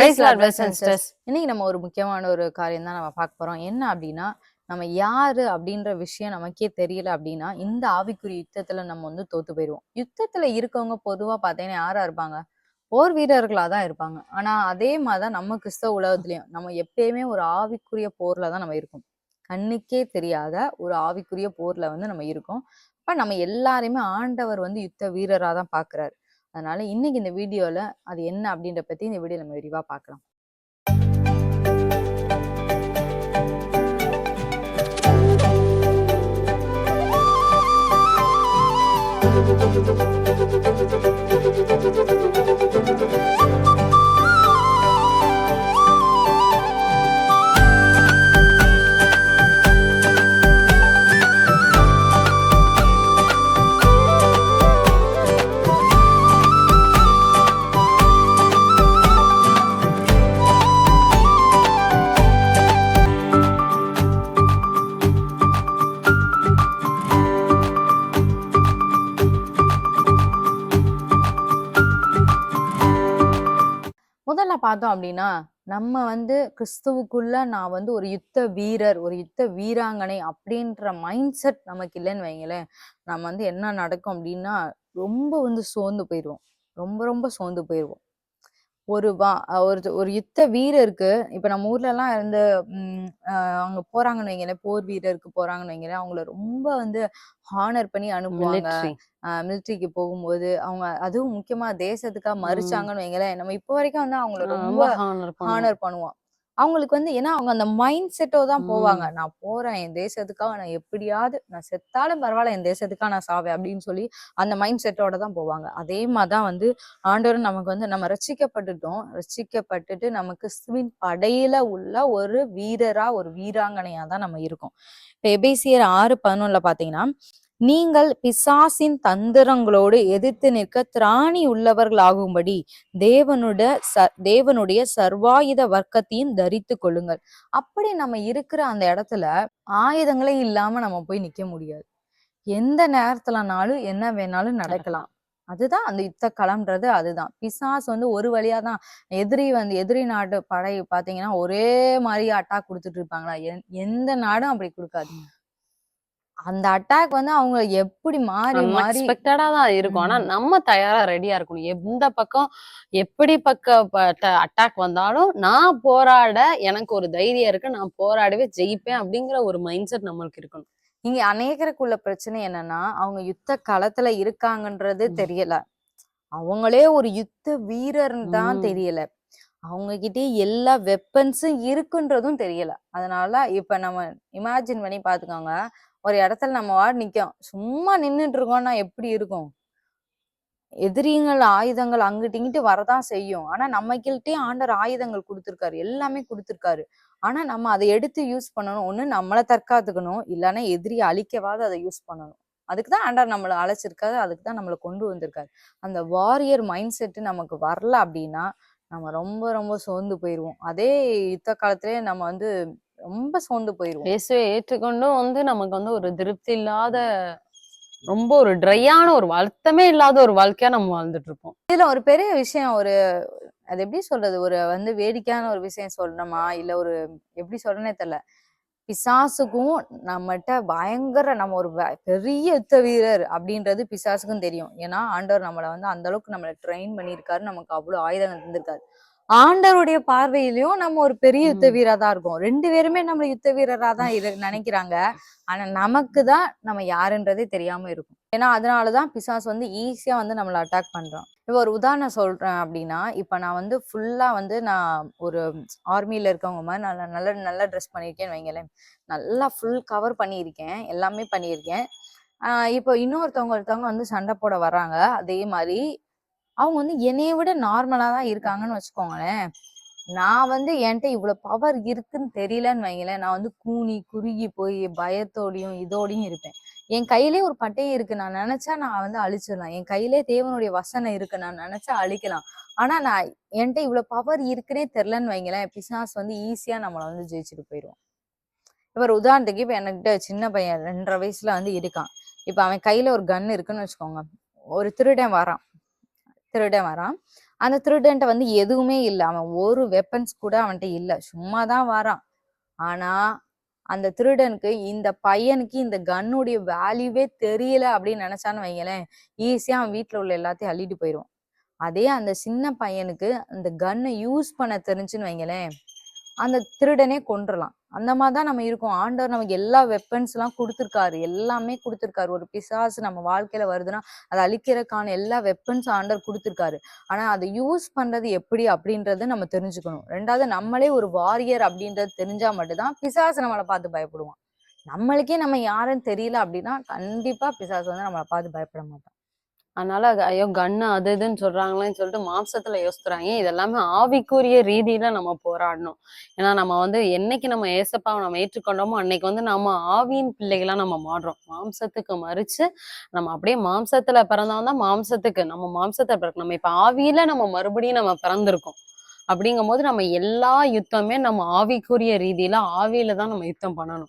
இன்னைக்கு நம்ம ஒரு முக்கியமான ஒரு காரியம் தான் நம்ம பார்க்க போறோம். என்ன அப்படின்னா நம்ம யாரு அப்படின்ற விஷயம் நமக்கே தெரியல அப்படின்னா இந்த ஆவிக்குரிய யுத்தத்துல நம்ம வந்து தோத்து போயிடுவோம். யுத்தத்துல இருக்கவங்க பொதுவா பார்த்தீங்கன்னா யாரா இருப்பாங்க? போர் வீரர்களா தான் இருப்பாங்க. ஆனா அதே மாதிரிதான் நம்ம கிறிஸ்தவ உலகத்துலயும் நம்ம எப்பயுமே ஒரு ஆவிக்குரிய போர்ல தான் நம்ம இருக்கோம். கண்ணுக்கே தெரியாத ஒரு ஆவிக்குரிய போர்ல வந்து நம்ம இருக்கோம். அப்ப நம்ம எல்லாரையுமே ஆண்டவர் வந்து யுத்த வீரரா தான் பாக்குறாரு அதனால இன்னைக்கு இந்த வீடியோல அது என்ன அப்படின்ற பத்தி இந்த வீடியோ நம்ம விரிவா பார்க்கலாம். முதல்ல பார்த்தோம் அப்படின்னா நம்ம வந்து கிறிஸ்துவுக்குள்ள நான் வந்து ஒரு யுத்த வீரர் ஒரு யுத்த வீராங்கனை அப்படின்ற மைண்ட் செட் நமக்கு இல்லைன்னு வைங்களேன். நம்ம வந்து என்ன நடக்கும் அப்படின்னா ரொம்ப வந்து சோர்ந்து போயிடுவோம் ரொம்ப ரொம்ப சோர்ந்து போயிடுவோம் ஒரு வா ஒரு ஒரு யுத்த வீரருக்கு இப்ப நம்ம ஊர்ல எல்லாம் இந்த உம் அங்க போறாங்கன்னு வைங்களேன் போர் வீரருக்கு போறாங்கன்னு வைங்களேன் அவங்கள ரொம்ப வந்து ஹானர் பண்ணி அனுப்புவாங்க. மிலிட்ரிக்கு போகும்போது அவங்க அதுவும் முக்கியமா தேசத்துக்காக ம். மறிச்சாங்கன்னு வைங்களேன் நம்ம இப்போ வரைக்கும் வந்து அவங்கள ரொம்ப ஹானர் பண்ணுவோம் அவங்களுக்கு வந்து ஏன்னா அவங்க அந்த மைண்ட் செட்டோ தான் போவாங்க. நான் போறேன் என் தேசத்துக்காக நான் எப்படியாவது நான் செத்தாலும் பரவாயில்ல என் தேசத்துக்காக நான் சாவேன் அப்படின்னு சொல்லி அந்த மைண்ட் செட்டோட தான் போவாங்க. அதே மாதிரிதான் வந்து ஆண்டவர் நமக்கு வந்து நம்ம ரட்சிக்கப்பட்டுட்டோம் ரட்சிக்கப்பட்டுட்டு நமக்கு கிறிஸ்துவின் படையில உள்ள ஒரு வீரரா ஒரு வீராங்கனையா தான் நம்ம இருக்கோம். இப்ப எபேசியர் ஆறு பதினொன்னுல பாத்தீங்கன்னா நீங்கள் பிசாசின் தந்திரங்களோடு எதிர்த்து நிற்க திராணி உள்ளவர்களாகும்படி தேவனுடைய ச தேவனுடைய சர்வாயுத வர்க்கத்தையும் தரித்து கொள்ளுங்கள். அப்படி நம்ம இருக்கிற அந்த இடத்துல ஆயுதங்களே இல்லாம நம்ம போய் நிக்க முடியாது. எந்த நேரத்துலனாலும் என்ன வேணாலும் நடக்கலாம். அதுதான் அந்த யுத்த களம்ன்றது அதுதான். பிசாஸ் வந்து ஒரு வழியா தான் எதிரி வந்து எதிரி நாட்டு படை பாத்தீங்கன்னா ஒரே மாதிரி அட்டாக் கொடுத்துட்டு இருப்பாங்களா? எந்த நாடும் அப்படி கொடுக்காது. அந்த அட்டாக் வந்து அவங்க எப்படி மாறி மாறி அன்எக்ஸ்பெக்டடா தான் இருக்கும். ஆனா. நம்ம தயாரா ரெடியா இருக்கணும். எந்த பக்கம் எப்படி பக்க அட்டாக் வந்தாலும் நான் போராட எனக்கு ஒரு தைரியம் இருக்கு. நான் போராடவே ஜெயிப்பேன் அப்படிங்கிற ஒரு மைண்ட் செட் நம்மளுக்கு இருக்கணும். இங்க அநேகருக்குள்ள பிரச்சனை என்னன்னா அவங்க யுத்த களத்துல இருக்காங்கன்றது. தெரியல. அவங்களே ஒரு யுத்த வீரர்னு தான். தெரியல. அவங்க கிட்டே எல்லா வெப்பன்ஸும் இருக்குன்றதும் தெரியல. அதனால இப்ப நம்ம இமேஜின் பண்ணி பாத்துக்கோங்க ஒரு இடத்துல நம்ம வார்டு நிற்கும் சும்மா நின்றுட்டு இருக்கோம்னா எப்படி இருக்கும்? எதிரிங்கள் ஆயுதங்கள் அங்கிட்டு இங்கிட்டு வரதான் செய்யும். ஆனா நம்மகிட்டே ஆண்டர் ஆயுதங்கள் கொடுத்துருக்காரு. எல்லாமே கொடுத்துருக்காரு. ஆனா நம்ம அதை எடுத்து யூஸ் பண்ணணும். ஒண்ணு நம்மளை தற்காத்துக்கணும். இல்லைன்னா எதிரியை அழிக்கவாது அதை யூஸ் பண்ணணும். அதுக்கு தான் ஆண்டர் நம்மளை அழைச்சிருக்காரு. அதுக்கு தான் நம்மளை கொண்டு வந்திருக்காரு. அந்த வாரியர் மைண்ட் செட்டு நமக்கு வரல அப்படின்னா நம்ம ரொம்ப ரொம்ப சோர்ந்து போயிடுவோம் அதே யுத்த காலத்திலே நம்ம வந்து ரொம்ப சோர்ந்து போயிடுவோம் இயேசுவை ஏற்றுக்கொண்டும் வந்து நமக்கு வந்து ஒரு திருப்தி இல்லாத ரொம்ப ஒரு ட்ரையான ஒரு வருத்தமே இல்லாத ஒரு வாழ்க்கையா நம்ம வாழ்ந்துட்டு இருப்போம் இதுல ஒரு பெரிய விஷயம் ஒரு அது எப்படி சொல்றது? ஒரு வந்து வேடிக்கையான ஒரு விஷயம் சொல்லணுமா? இல்ல ஒரு எப்படி சொல்றேனே தெரியல. பிசாசுக்கும் நம்மகிட்ட பயங்கர நம்ம ஒரு பெரிய யுத்த வீரர் அப்படின்றது பிசாசுக்கும் தெரியும். ஏன்னா ஆண்டவர் நம்மளை வந்து அந்த அளவுக்கு நம்மளை ட்ரெயின் பண்ணியிருக்காரு. நமக்கு அவ்வளவு ஆயுதங்கள் தந்திருக்காரு. ஆண்டவருடைய பார்வையிலயும் நம்ம ஒரு பெரிய யுத்த. வீரா தான் இருக்கோம். ரெண்டு பேருமே நம்ம யுத்த வீரரா தான் இரு நினைக்கிறாங்க. ஆனா நமக்கு தான் நம்ம யாருன்றதே தெரியாம இருக்கும். ஏன்னா அதனாலதான் பிசாசு வந்து ஈஸியா வந்து நம்மளை அட்டாக் பண்றான். இப்போ ஒரு உதாரணம் சொல்றேன் அப்படின்னா இப்ப நான் வந்து ஃபுல்லா வந்து நான் ஒரு ஆர்மியில இருக்கவங்க மாதிரி நல்லா நல்ல நல்லா ட்ரெஸ் பண்ணியிருக்கேன்னு வைங்களேன். நல்லா ஃபுல் கவர் பண்ணியிருக்கேன். எல்லாமே பண்ணியிருக்கேன். இப்போ இன்னொருத்தவங்க ஒருத்தவங்க வந்து சண்டை போட வர்றாங்க. அதே மாதிரி அவங்க வந்து என்னைய விட நார்மலா தான் இருக்காங்கன்னு வச்சுக்கோங்களேன். நான் வந்து என்கிட்ட இவ்வளவு பவர் இருக்குன்னு தெரியலன்னு வைங்களேன். நான் வந்து கூனி குறுகி போய் பயத்தோடையும் இதோடையும் இருப்பேன். என் கையிலே ஒரு பட்டயம் இருக்கு. நான் நினைச்சா நான் வந்து அழிச்சிடலாம். என் கையிலே தேவனுடைய வசனம் இருக்கு. நான் நினைச்சா அழிக்கலாம். ஆனா நான் என்கிட்ட இவ்வளவு பவர் இருக்குன்னே தெரிலன்னு வைங்களேன். பிசாஸ் வந்து ஈஸியா நம்மளை வந்து ஜெயிச்சுட்டு போயிடுவோம் இப்ப ஒரு உதாரணத்துக்கு இப்ப என்கிட்ட சின்ன பையன் ரெண்டரை வயசுல வந்து இருக்கான். இப்ப அவன் கையில ஒரு கன் இருக்குன்னு வச்சுக்கோங்க. ஒரு திருடன் வரான். திருடன் வரான். அந்த திருடன்ட்ட வந்து எதுவுமே இல்லை. அவன் ஒரு வெப்பன்ஸ் கூட அவன்கிட்ட இல்லை. சும்மா தான் வரான். ஆனா அந்த திருடனுக்கு இந்த பையனுக்கு இந்த கன்னுடைய வேல்யூவே தெரியல அப்படின்னு நினைச்சான்னு வைங்களேன் ஈஸியா அவன் வீட்டுல உள்ள எல்லாத்தையும் அள்ளிட்டு போயிடுவான் அதே அந்த சின்ன பையனுக்கு அந்த கன்னை யூஸ் பண்ண தெரிஞ்சுன்னு வைங்களேன் அந்த திருடனே கொன்றலாம். அந்த மாதிரி தான் நம்ம இருக்கோம். ஆண்டவர் நமக்கு எல்லா வெப்பன்ஸ் எல்லாம் கொடுத்துருக்காரு. எல்லாமே கொடுத்துருக்காரு. ஒரு பிசாசு நம்ம வாழ்க்கையில வருதுன்னா அதை அழிக்கிறதுக்கான எல்லா வெப்பன்ஸ் ஆண்டவர் கொடுத்துருக்காரு. ஆனா அதை யூஸ் பண்றது எப்படி அப்படின்றத நம்ம தெரிஞ்சுக்கணும். ரெண்டாவது நம்மளே ஒரு வாரியர் அப்படின்றது தெரிஞ்சா மட்டும்தான் பிசாசு நம்மளை பார்த்து பயப்படுவான். நம்மளுக்கே நம்ம யாருன்னு தெரியல அப்படின்னா கண்டிப்பா பிசாசு வந்து நம்மளை பார்த்து பயப்பட மாட்டோம் அதனால ஐயோ கண்ணு அது இதுன்னு சொல்றாங்களேன்னு சொல்லிட்டு மாம்சத்துல யோசிக்கிறாங்க. இதெல்லாமே ஆவிக்குரிய ரீதியில நம்ம போராடணும். ஏன்னா நம்ம வந்து என்னைக்கு நம்ம ஏசப்பாவை நம்ம ஏற்றுக்கொண்டோமோ அன்னைக்கு வந்து நம்ம ஆவியின் பிள்ளைகளா நம்ம மாறுறோம். மாம்சத்துக்கு மறிச்சு நம்ம அப்படியே மாம்சத்துல பிறந்தவங்க தான் மாம்சத்துக்கு. நம்ம மாம்சத்தை பிறக்கணும். நம்ம இப்ப ஆவியில நம்ம மறுபடியும் நம்ம பிறந்திருக்கோம். அப்படிங்கும்போது நம்ம எல்லா யுத்தமே நம்ம ஆவிக்குரிய ரீதியில ஆவியில தான் நம்ம யுத்தம் பண்ணணும்.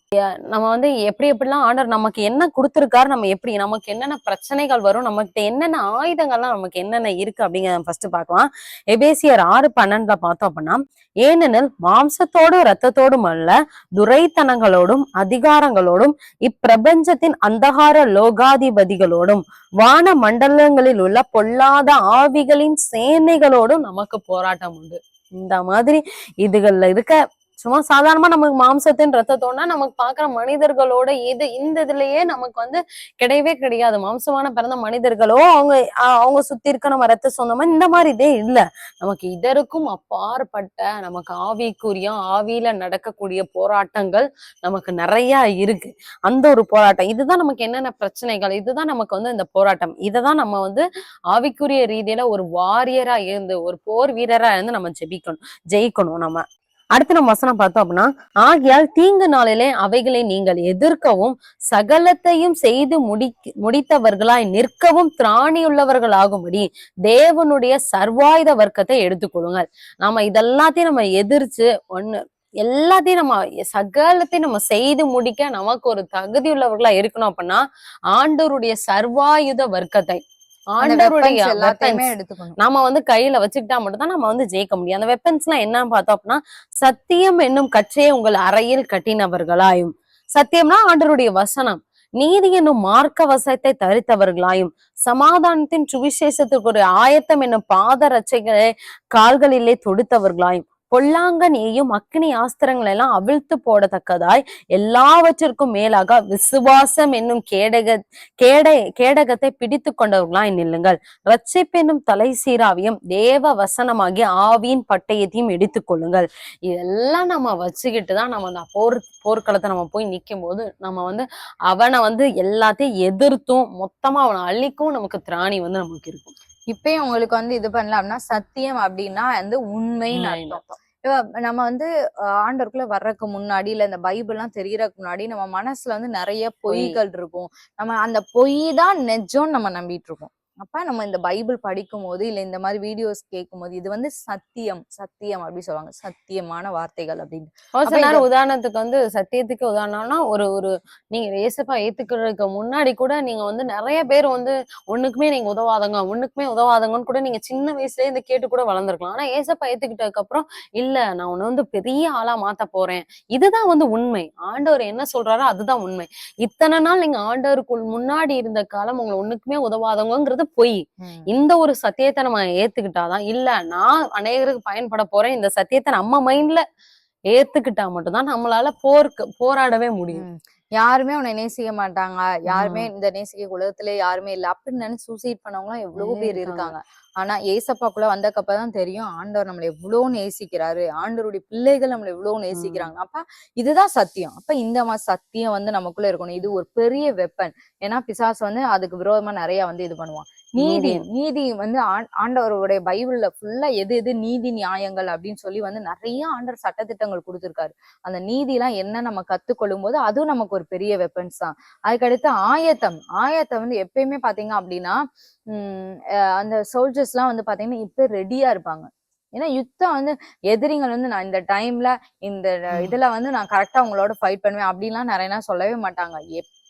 நம்ம வந்து எப்படி எப்படிலாம் ஆண்டர் நமக்கு என்ன கொடுத்துருக்காரு நம்ம எப்படி நமக்கு என்னென்ன பிரச்சனைகள் வரும் நமக்கு என்னென்ன ஆயுதங்கள்லாம் நமக்கு என்னென்ன இருக்கு அப்படிங்கிறத ஃபர்ஸ்ட் பார்க்கலாம். எபேசியர் ஆறு பன்னெண்டுல பார்த்தோம் அப்படின்னா ஏனெனில் மாம்சத்தோடும் ரத்தத்தோடும் அல்ல துரைத்தனங்களோடும் அதிகாரங்களோடும் இப்பிரபஞ்சத்தின் அந்தகார லோகாதிபதிகளோடும் வான மண்டலங்களில் உள்ள பொல்லாத ஆவிகளின் சேனைகளோடும் நமக்கு போராட்டம் உண்டு. இந்த மாதிரி இதுகள்ல இருக்க சும்மா சாதாரணமா நமக்கு மாம்சத்தின் ரத்தத்தோட நமக்கு பாக்குற மனிதர்களோட இது இந்த இதுலயே நமக்கு வந்து கிடையவே கிடையாது. மாம்சமான பிறந்த மனிதர்களோ அவங்க அவங்க சுத்தி இருக்க நம்ம ரத்த சொந்தமா இந்த மாதிரி இதே இல்ல. நமக்கு இதற்கும் அப்பாற்பட்ட நமக்கு ஆவிக்குரிய ஆவியில நடக்கக்கூடிய போராட்டங்கள் நமக்கு நிறைய இருக்கு. அந்த ஒரு போராட்டம். இதுதான் நமக்கு என்னென்ன பிரச்சனைகள்? இதுதான் நமக்கு வந்து இந்த போராட்டம். இததான் நம்ம வந்து ஆவிக்குரிய ரீதியில ஒரு வாரியரா இருந்து ஒரு போர் வீரரா இருந்து நம்ம ஜெபிக்கணும் ஜெயிக்கணும் நம்ம. அடுத்து நம்ம வசனம் பார்த்தோம் அப்படின்னா ஆகையால் தீங்கு நாளிலே அவைகளை நீங்கள் எதிர்க்கவும் சகலத்தையும் செய்து முடி முடித்தவர்களாய் நிற்கவும் திராணியுள்ளவர்களாகும்படி தேவனுடைய சர்வாயுத வர்க்கத்தை எடுத்துக்கொள்ளுங்கள் நாம இதெல்லாத்தையும் நம்ம எதிர்த்து ஒண்ணு எல்லாத்தையும் நம்ம சகலத்தையும் நம்ம செய்து முடிக்க நமக்கு ஒரு தகுதி உள்ளவர்களா இருக்கணும் அப்படின்னா ஆண்டோருடைய சர்வாயுத வர்க்கத்தை ஆண்டவருடைய எல்லாத்தையுமே எடுத்துக்கணும். நாம வந்து கையில வச்சுக்கிட்டா மட்டும்தான் நம்ம வந்து ஜெயிக்க முடியும். அந்த வெப்பன்ஸ் எல்லாம் என்னன்னு பார்த்தோம் அப்படின்னா சத்தியம் என்னும் கச்சையை உங்கள் அறையில் கட்டினவர்களாயும் சத்தியம்னா ஆண்டவருடைய வசனம் நீதி என்னும் மார்க்க வசத்தை தரித்தவர்களாயும் சமாதானத்தின் சுவிசேஷத்துக்கு ஒரு ஆயத்தம் என்னும் பாத ரச்சைகளை கால்களிலே தொடுத்தவர்களாயும் பொல்லாங்கனியையும் அக்னி ஆஸ்திரங்கள் எல்லாம் அவிழ்த்து போடத்தக்கதாய். எல்லாவற்றிற்கும் மேலாக விசுவாசம் என்னும் கேடக கேட கேடகத்தை பிடித்து கொண்டவர்களாய் நில்லுங்கள். ரட்சிப்பு என்னும் தலை சீராவையும் தேவ வசனமாகிய ஆவியின் பட்டயத்தையும் எடுத்துக்கொள்ளுங்கள் இதெல்லாம் நம்ம வச்சுக்கிட்டு தான் நம்ம அந்த போர் போர்க்களத்தை நம்ம போய் நிற்கும் போது நம்ம வந்து அவனை வந்து எல்லாத்தையும் எதிர்த்தும் மொத்தமா அவனை அழிக்கவும் நமக்கு திராணி வந்து நமக்கு இருக்கும். இப்பயும் உங்களுக்கு வந்து இது பண்ணலாம்னா சத்தியம் அப்படின்னா வந்து உண்மைன்னு அர்த்தம். இப்ப நம்ம வந்து ஆண்டவருக்குள்ள வர்றதுக்கு முன்னாடி இல்ல இந்த பைபிள் எல்லாம் தெரியறதுக்கு முன்னாடி நம்ம மனசுல வந்து நிறைய பொய்கள் இருக்கும். நம்ம அந்த பொய் தான் நெஜம்னு நம்ம நம்பிட்டு இருக்கோம். அப்ப நம்ம இந்த பைபிள் படிக்கும் போது இல்ல இந்த மாதிரி வீடியோஸ் கேட்கும் போது இது வந்து சத்தியம் சத்தியம் அப்படி சொல்லுவாங்க. சத்தியமான வார்த்தைகள் அப்படின்னு. உதாரணத்துக்கு வந்து சத்தியத்துக்கு உதாரணம்னா ஒரு ஒரு நீங்க ஏசப்பா ஏத்துக்கிறதுக்கு முன்னாடி கூட நீங்க வந்து நிறைய பேர் வந்து ஒண்ணுக்குமே நீங்க உதவாதங்க ஒண்ணுக்குமே உதவாதங்கன்னு கூட நீங்க சின்ன வயசுலயே இருந்து கேட்டு கூட வளர்ந்துருக்கலாம். ஆனா ஏசப்பா ஏத்துக்கிட்டதுக்கு அப்புறம் இல்ல நான் உன்னை வந்து பெரிய ஆளா மாத்த போறேன். இதுதான் வந்து உண்மை. ஆண்டவர் என்ன சொல்றாரோ அதுதான் உண்மை. இத்தனை நாள் நீங்க ஆண்டவருக்குள் முன்னாடி இருந்த காலம் உங்களை ஒண்ணுக்குமே உதவாதவங்கிறது பொய் இந்த ஒரு சத்தியத்தை நம்ம ஏத்துக்கிட்டாதான் இல்ல நான் அநேகருக்கு பயன்பட போறேன் இந்த சத்தியத்தை நம்ம மைண்ட்ல ஏத்துக்கிட்டா மட்டும்தான் நம்மளால போருக்கு போராடவே முடியும். யாருமே உன்னை நேசிக்க மாட்டாங்க. யாருமே இந்த நேசிக்க உலகத்திலே யாருமே இல்ல. அப்படின்னு நினைச்சு சூசைட் பண்ணவங்க எவ்வளவு பேர் இருக்காங்க. ஆனா ஏசப்பாக்குள்ள வந்தக்கப்பதான் தெரியும். ஆண்டவர் நம்மளை எவ்வளவு நேசிக்கிறாரு. ஆண்டவருடைய பிள்ளைகள் நம்மளை எவ்வளவு நேசிக்கிறாங்க. அப்ப இதுதான் சத்தியம். அப்ப இந்த மாதிரி சத்தியம் வந்து நமக்குள்ள இருக்கணும். இது ஒரு பெரிய வெப்பன் ஏன்னா பிசாசு வந்து அதுக்கு விரோதமா நிறைய வந்து இது பண்ணுவான். நீதி நீதி. நீதி வந்து ஆண்- ஆண்டவருடைய பைபிள்ல ஃபுல்லா எது எது நீதி நியாயங்கள் அப்படின்னு சொல்லி வந்து நிறைய ஆண்டவர் சட்டத்திட்டங்கள் கொடுத்திருக்காரு. அந்த நீதி எல்லாம் என்ன நம்ம கத்துக்கொள்ளும் போது அதுவும் நமக்கு ஒரு பெரிய வெப்பன்ஸ் தான். அதுக்கடுத்து ஆயத்தம். ஆயத்தம் வந்து எப்பயுமே பாத்தீங்க அப்படின்னா உம் அந்த சோல்ஜர்ஸ் எல்லாம் வந்து பாத்தீங்கன்னா இப்ப ரெடியா இருப்பாங்க. ஏன்னா யுத்தம் வந்து எதிரிகள் வந்து நான் இந்த டைம்ல இந்த இதுல வந்து நான் கரெக்டா உங்களோட ஃபைட் பண்ணுவேன் அப்படின்லாம் நிறைய சொல்லவே மாட்டாங்க.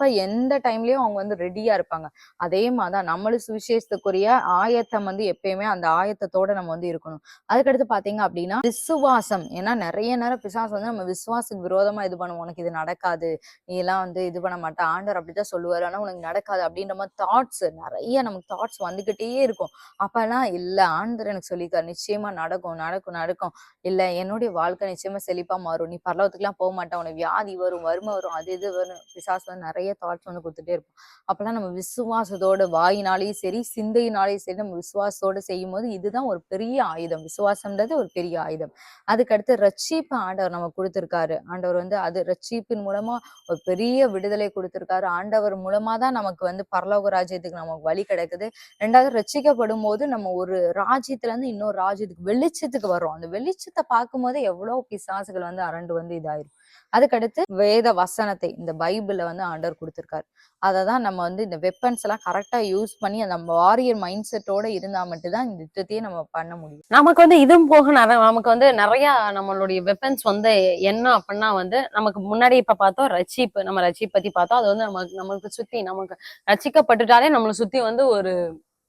எப்ப எந்த டைம்லயும் அவங்க வந்து ரெடியா இருப்பாங்க. அதே மாதிரிதான் நம்மளும் சுவிசேஷத்துக்குரிய ஆயத்தம் வந்து எப்பயுமே அந்த ஆயத்தத்தோட நம்ம வந்து இருக்கணும். அதுக்கடுத்து பாத்தீங்க அப்படின்னா விசுவாசம். ஏன்னா நிறைய நேரம் பிசாசு வந்து நம்ம விசுவாசத்துக்கு விரோதமா இது பண்ணுவோம். உனக்கு இது நடக்காது. நீ எல்லாம் வந்து இது பண்ண மாட்டா. ஆண்டர் அப்படிதான் சொல்லுவாரு. ஆனா உனக்கு நடக்காது அப்படின்ற மாதிரி தாட்ஸ் நிறைய நமக்கு தாட்ஸ் வந்துகிட்டே இருக்கும். அப்பெல்லாம் இல்ல ஆண்டர் எனக்கு சொல்லிக்கார் நிச்சயமா நடக்கும் நடக்கும் நடக்கும். இல்ல என்னுடைய வாழ்க்கை நிச்சயமா செழிப்பா மாறும். நீ பரலவத்துக்குலாம் போக மாட்டேன் உனக்கு வியாதி வரும் வறுமை வரும். அது இது வரும். பிசாசு வந்து நிறைய தாட்ஸ் வந்து கொடுத்துட்டே இருப்போம். அப்பெல்லாம் நம்ம விசுவாசத்தோட வாயினாலேயும் சரி சிந்தையினாலேயும் சரி நம்ம விசுவாசத்தோட செய்யும் போது இதுதான் ஒரு பெரிய ஆயுதம். விசுவாசம்ன்றது ஒரு பெரிய ஆயுதம். அதுக்கடுத்து ரட்சிப்பு ஆண்டவர் நம்ம கொடுத்திருக்காரு. ஆண்டவர் வந்து அது ரட்சிப்பின் மூலமா ஒரு பெரிய விடுதலை கொடுத்துருக்காரு. ஆண்டவர் மூலமா தான் நமக்கு வந்து பரலோக ராஜ்யத்துக்கு நமக்கு வழி கிடைக்குது. ரெண்டாவது ரட்சிக்கப்படும் போது நம்ம ஒரு ராஜ்யத்துல இருந்து இன்னொரு ராஜ்யத்துக்கு வெளிச்சத்துக்கு வர்றோம். அந்த வெளிச்சத்தை பார்க்கும்போது எவ்வளவு பிசாசுகள் வந்து அரண்டு வந்து இதாயிரும் அதுக்கடுத்து வேத வசனத்தை இந்த பைபிளை வந்து ஆண்டவர் கொடுத்துருக்காரு. அதை தான் நம்ம வந்து இந்த வெப்பன்ஸ் எல்லாம் கரெக்டா யூஸ் பண்ணி அந்த வாரியர் மைண்ட் செட்டோட இருந்தா மட்டும்தான் இந்த யுத்தத்தையே நம்ம பண்ண முடியும். நமக்கு வந்து இதுவும் போக நிறைய நமக்கு வந்து நிறைய நம்மளுடைய வெப்பன்ஸ் வந்து என்ன அப்படின்னா வந்து நமக்கு முன்னாடி இப்ப பார்த்தோம் ரட்சிப்பு. நம்ம ரட்சிப் பத்தி பார்த்தோம். அது வந்து நமக்கு நமக்கு சுத்தி நமக்கு ரட்சிக்கப்பட்டுட்டாலே நம்மளை சுத்தி வந்து ஒரு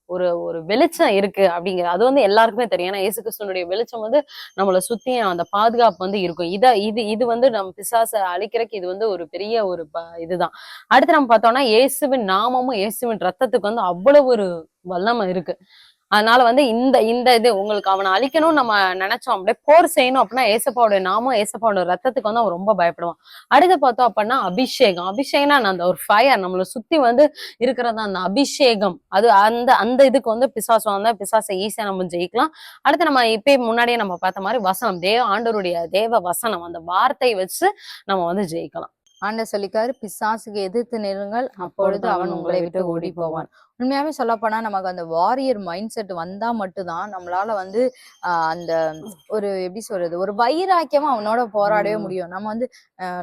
ஒரு ஒரு வெளிச்சம் இருக்கு அப்படிங்கிற அது வந்து எல்லாருக்குமே தெரியும். ஏன்னா இயேசு கிறிஸ்தனுடைய வெளிச்சம் வந்து நம்மளை சுத்தி அந்த பாதுகாப்பு வந்து இருக்கும். இதை இது இது வந்து நம்ம பிசாசை அழிக்கிறதுக்கு இது வந்து ஒரு பெரிய ஒரு ப- இதுதான். அடுத்து நம்ம பார்த்தோம்னா இயேசுவின் நாமமும் இயேசுவின் ரத்தத்துக்கு வந்து அவ்வளவு ஒரு வல்லமை இருக்கு. அதனால வந்து இந்த இந்த இது உங்களுக்கு அவனை அழிக்கணும்னு நம்ம நினைச்சோம் அப்படியே போர் செய்யணும் அப்படின்னா ஏசப்பாவோட நாமம் ஏசப்பாவோட ரத்தத்துக்கு வந்து அவன் ரொம்ப பயப்படுவான். அடுத்து பார்த்தோம் அப்படின்னா அபிஷேகம். அபிஷேகம்னா அந்த ஒரு ஃபயர் நம்மளை சுத்தி வந்து இருக்கிறது அந்த அபிஷேகம். அது அந்த அந்த இதுக்கு வந்து பிசாசம் வந்தா பிசாசை ஈஸியா நம்ம ஜெயிக்கலாம். அடுத்து நம்ம இப்பயே முன்னாடியே நம்ம பார்த்த மாதிரி வசனம் தேவ ஆண்டவருடைய தேவ வசனம் அந்த வார்த்தையை வச்சு நம்ம வந்து ஜெயிக்கலாம். ஆண்டவர் சொல்லிக்காரு பிசாசுக்கு எதிர்த்து நிறுங்கள் அப்பொழுது அவன் உங்களை விட்டு ஓடி போவான். உண்மையாவே சொல்ல போனா நமக்கு அந்த வாரியர் மைண்ட் செட் வந்தா மட்டும்தான் நம்மளால வந்து அந்த ஒரு எப்படி சொல்றது ஒரு வைராக்கியமா அவனோட போராடவே. முடியும். நம்ம வந்து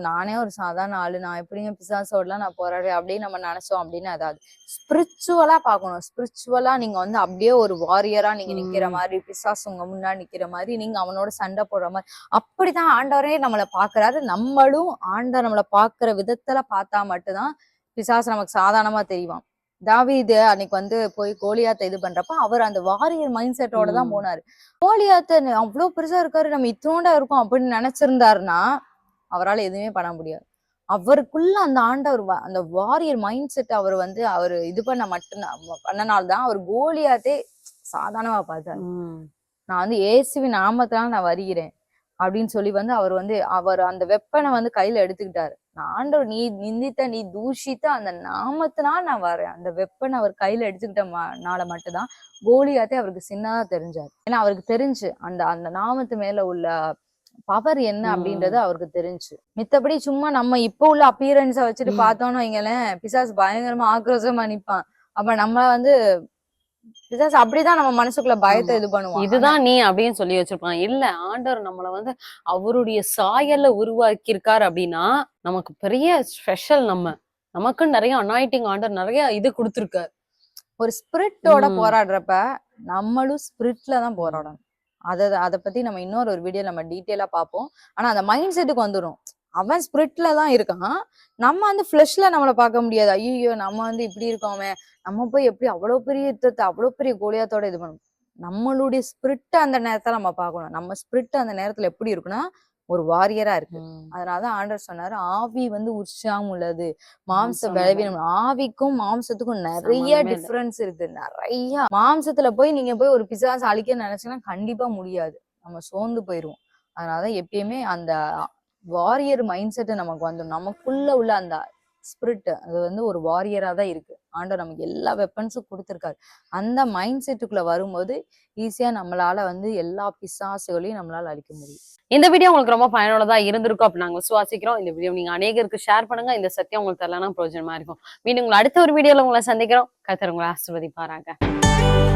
நானே ஒரு சாதாரண ஆளு நான் எப்படிங்க பிசாசோடலாம் நான் போராடுறேன் அப்படின்னு நம்ம நினைச்சோம் அப்படின்னு அதாவது ஸ்பிரிச்சுவலா பார்க்கணும். ஸ்பிரிச்சுவலா நீங்க வந்து அப்படியே ஒரு வாரியரா நீங்க நிக்கிற. மாதிரி பிசாசு உங்க முன்னாடி நிக்கிற மாதிரி நீங்க அவனோட சண்டை போடுற மாதிரி அப்படிதான் ஆண்டவரே நம்மளை பாக்குறாரு நம்மளும் ஆண்டவர் நம்மளை பாக்குற விதத்துல பார்த்தா மட்டும்தான் பிசாசு நமக்கு சாதாரணமா தெரியும் தாவீது அன்னைக்கு வந்து போய் கோலியாத்தை இது பண்றப்ப அவர் அந்த வாரியர் மைண்ட் செட்டோட தான். போனாரு. கோலியாத்த அவ்வளவு பெருசா இருக்காரு நம்ம இத்தனோண்டா இருக்கோம் அப்படின்னு நினைச்சிருந்தாருன்னா அவரால் எதுவுமே பண்ண முடியாது. அவருக்குள்ள அந்த ஆண்டவர் அந்த வாரியர் மைண்ட் செட் அவர் வந்து அவர் இது பண்ண மட்டும் பண்ணனால்தான் அவர் கோலியாத்தே சாதாரணமா பார்த்தாரு. நான் வந்து இயேசுவின் நாமத்தினால நான் வருகிறேன் அப்படின்னு சொல்லி வந்து அவர் வந்து அவர் அந்த வெப்பனை வந்து கையில எடுத்துக்கிட்டாரு. ஆண்டவர் நீ நிந்தித்த நீ தூஷித்த அந்த நாமத்தினால் நான் வரேன் அந்த வெப்பனை அவர் கையில எடுத்துக்கிட்ட ம- நாள மட்டும்தான் கோலியாத்தே அவருக்கு சின்னதா தெரிஞ்சாரு ஏன்னா அவருக்கு தெரிஞ்சு அந்த அந்த நாமத்து மேல உள்ள பவர் என்ன. அப்படின்றது அவருக்கு தெரிஞ்சு மித்தபடி சும்மா நம்ம இப்ப உள்ள அப்பியரன்ஸ வச்சுட்டு. பார்த்தோம்னு வைங்களேன் பிசாசு பயங்கரமா ஆக்ரோஷமா நிப்பான் அப்ப நம்ம வந்து பிசாசு அப்படிதான் நம்ம மனசுக்குள்ள பயத்தை. இது பண்ணுவோம் இதுதான் நீ அப்படின்னு சொல்லி வச்சிருப்பான். இல்ல ஆண்டவர் நம்மள வந்து அவருடைய சாயல்ல உருவாக்கி இருக்காரு அப்படின்னா நமக்கு பெரிய ஸ்பெஷல் நம்ம. நமக்கு நிறைய அனாயிட்டிங் ஆண்டவர் நிறைய இது கொடுத்துருக்காரு. ஒரு ஸ்பிரிட்டோட. போராடுறப்ப நம்மளும் ஸ்பிரிட்ல தான் போராடணும். அத அத பத்தி நம்ம இன்னொரு ஒரு வீடியோ நம்ம டீட்டெயிலா பார்ப்போம். ஆனா அந்த மைண்ட் செட்டுக்கு வந்துடும் அவன் ஸ்பிரிட்ல தான் இருக்கான். நம்ம வந்து ஃபிளஷ்ல நம்மள பார்க்க முடியாது. ஐயோ நம்ம வந்து இப்படி இருக்கோமே. நம்ம போய் எப்படி அவ்வளவு பெரிய யுத்தத்தை அவ்வளவு பெரிய கோலியாத்தோட இது பண்ணணும்? நம்மளுடைய ஸ்பிரிட் அந்த நேரத்துல நம்ம பார்க்கணும். நம்ம ஸ்பிரிட் அந்த நேரத்துல எப்படி இருக்குன்னா ஒரு வாரியரா இருக்கு. அதனாலதான் ஆண்டவர் சொன்னாரு ஆவி வந்து உற்சாகம் உள்ளது. மாம்ச பலவீனம் ஆவிக்கும் மாம்சத்துக்கும் நிறைய. டிஃபரன்ஸ் இருக்கு. நிறைய. மாம்சத்துல போய் நீங்க போய் ஒரு பிசாசு அழிக்க நினைச்சீங்கன்னா கண்டிப்பா முடியாது. நம்ம சோர்ந்து போயிருவோம். அதனாலதான் எப்பயுமே அந்த வாரியர் மைண்ட் செட் நமக்கு வந்துடும் நமக்குள்ள உள்ள அந்த ஸ்பிரிட் அது வந்து ஒரு வாரியரா தான் இருக்கு. ஆண்டவர் நமக்கு எல்லா வெப்பன்ஸும் கொடுத்துருக்காரு. அந்த மைண்ட் செட்டுக்குள்ள வரும்போது ஈஸியா நம்மளால வந்து எல்லா பிசாசுகளையும் நம்மளால அழிக்க முடியும். இந்த வீடியோ உங்களுக்கு ரொம்ப பயனுள்ளதா இருந்திருக்கும் அப்படி நாங்க விசுவாசிக்கிறோம். இந்த வீடியோ நீங்க அநேகருக்கு ஷேர் பண்ணுங்க. இந்த சத்தியம் உங்களுக்கு தரலாம் பிரயோஜனமா இருக்கும். மீண்டும் உங்களை அடுத்த ஒரு வீடியோல உங்களை சந்திக்கிறோம். கத்தர் உங்களை ஆசிர்வதிப்பாராங்க.